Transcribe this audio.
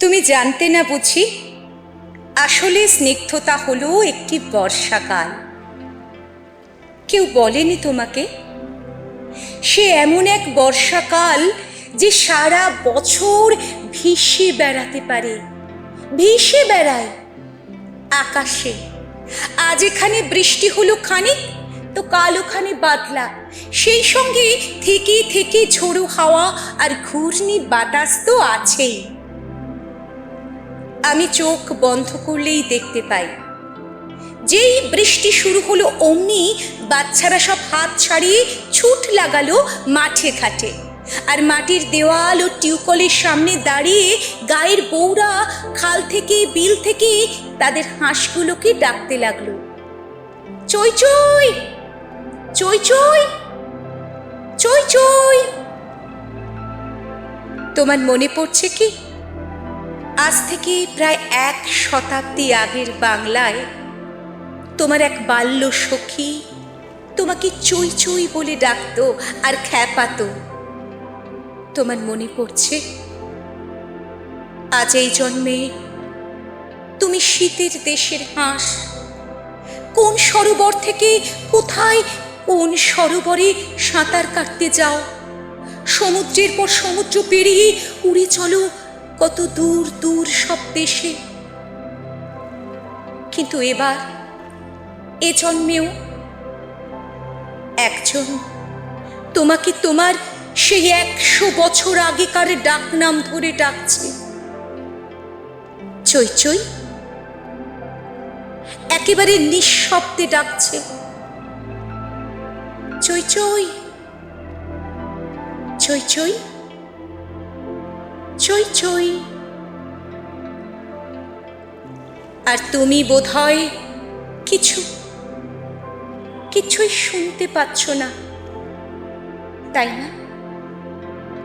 তুমি জানতে না বুঝি, আসলে স্নিগ্ধতা হলো একটি বর্ষাকাল। কেউ বলেনি তোমাকে? সে এমন এক বর্ষাকাল যে সারা বছর ভিসে বেড়াতে পারে, ভিসে বেড়ায় আকাশে। আজ এখানে বৃষ্টি হলো খানিক, তো কাল ওখানে বাদলা। সেই সঙ্গে থেকে থেকে ঝোড়ো হাওয়া আর ঘূর্ণি বাতাস তো আছেই। আমি চোখ বন্ধ করলেই দেখতে পাই। যেই বৃষ্টি শুরু হলো অমনি বাচ্চারা সব হাত ছাড়িয়ে ছুট লাগালো মাঠে ঘাটে। আর মাটির দেওয়াল ও টিউকলের সামনে দাঁড়িয়ে গায়ের বউরা খাল থেকে, বিল থেকে তাদের হাঁসগুলোকে ডাকতে লাগল। চই! চই চই! তোমার মনে পড়ছে কি? আজ থেকে প্রায় এক শতাব্দী আগের বাংলায় তোমার এক বাল্য সখী তোমাকে চই চই বলে ডাকতো আর খ্যাপাতো। তোমার মনে পড়ছে, আজ এই জন্মে তুমি শীতের দেশের হাঁস। কোন সরোবর থেকে কোথায় কোন সরোবরে সাঁতার কাটতে যাও? সমুদ্রের পর সমুদ্র পেরিয়ে উড়ে চলো কত দূর দূর সব দেশে। কিন্তু এবার এ জন্মেও একজন, তোমাকে তোমার সেই একশো বছর আগেকার ডাক নাম ধরে ডাকছে। চই চই, একেবারে নিঃশব্দে ডাকছে। চই চই চই চই চই। আর তুমি বোধহয় কিছু কিছুই শুনতে পাচ্ছ না তাই না?